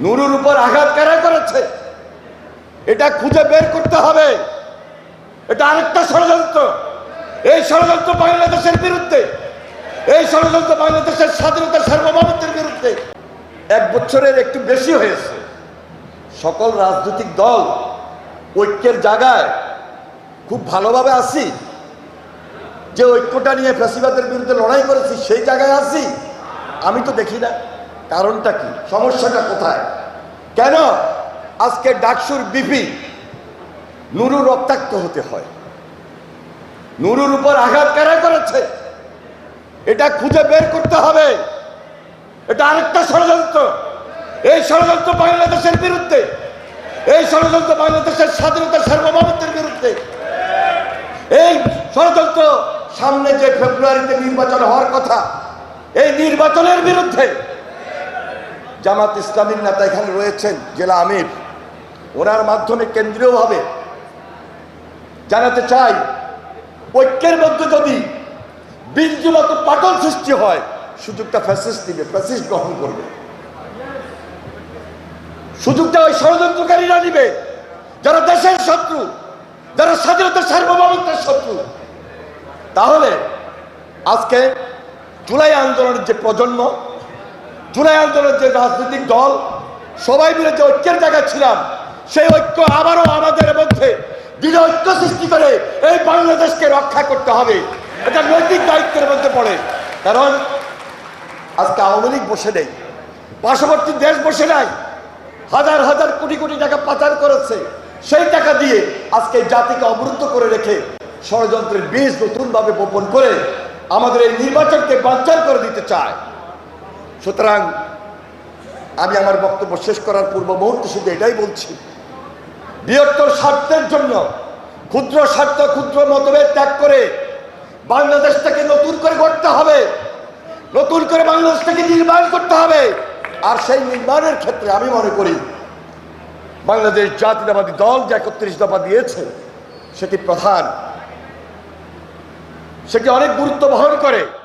নুরুর উপর আঘাত কারা করেছে? এটা খুঁজে বের করতে হবে। এটা আরেকটা ষড়যন্ত্র। এই ষড়যন্ত্র বাংলাদেশের বিরুদ্ধে। এই ষড়যন্ত্র বাংলাদেশের স্বাধীনতা সার্বভৌমত্বের বিরুদ্ধে। এক বছরের একটু বেশি হয়েছে। সকল রাজনৈতিক দল ঐক্যের জায়গায় খুব ভালোভাবে আছি। যে ঐক্যটা নিয়ে ফ্যাসিবাদের বিরুদ্ধে লড়াই করেছি, সেই জায়গায় আছি। আমি তো দেখি না। কারণটা কি? সমস্যাটা কোথায়? কেন? আজকে ডাকসুর বিপি নুরু রক্তাক্ত হতে হয়। নুরুর উপর আঘাত কারা করেছে? এটা খুঁজে বের করতে হবে। এটা আরেকটা ষড়যন্ত্র। এই ষড়যন্ত্র বাংলাদেশের বিরুদ্ধে। এই ষড়যন্ত্র বাংলাদেশের স্বাধীনতা সার্বভৌমত্বের বিরুদ্ধে। এই ষড়যন্ত্র সামনে যে ফেব্রুয়ারিতে নির্বাচন হওয়ার কথা, এই নির্বাচনের বিরুদ্ধে জামাত ইসলামীর নেতা এখানে রয়েছেন, জেলা আমির। ওনার মাধ্যমে কেন্দ্রীয়ভাবে জানাতে চাই, ঐক্যের মধ্যে যদি বিন্দুমত পাটল সৃষ্টি হয়, সুযোগটা ফ্যাসিস দিবে ফ্যাসিস গ্রহণ করবে। সুযোগটা ওই ষড়যন্ত্রকারীরা নিবে, যারা দেশের শত্রু, যারা স্বাধীনতা সার্বভৌমত্বের শত্রু। তাহলে আজকে জুলাই আন্দোলনের যে প্রজন্ম জুলাই আন্দোলনের যে রাজনৈতিক দল, সবাই মিলে যে ঐক্যের জায়গায় ছিলাম, সেই ঐক্য আবারও আমাদের মধ্যে দৃঢ় ঐক্য সৃষ্টি করে এই বাংলাদেশকে রক্ষা করতে হবে। এটা নৈতিক দায়িত্বের মধ্যে পড়ে। কারণ আজকে আওয়ামী লীগ বসে নেই। পার্শ্ববর্তী দেশ বসে নাই। হাজার হাজার কোটি কোটি টাকা পাচার করেছে। সেই টাকা দিয়ে আজকে জাতিকে অবরুদ্ধ করে রেখে ষড়যন্ত্রের বীজ নতুনভাবে বপন করে আমাদের এই নির্বাচনকে বাঞ্চার করে দিতে চায়। সুতরাং আমি আমার বক্তব্য শেষ করার পূর্ব মুহূর্তে শুধু এটাই বলছি। বৃহত্তর স্বার্থের জন্য, ক্ষুদ্র স্বার্থ, ক্ষুদ্র মতভেদ ত্যাগ করে বাংলাদেশটাকে নতুন করে গড়তে হবে, নতুন করে বাংলাদেশটাকে নির্মাণ করতে হবে। আর সেই নির্মাণের ক্ষেত্রে আমি মনে করি, বাংলাদেশ জাতীয়তাবাদী দল যে একত্রিশ দফা দিয়েছে, সেটি প্রধান। সেটি অনেক গুরুত্ব বহন করে।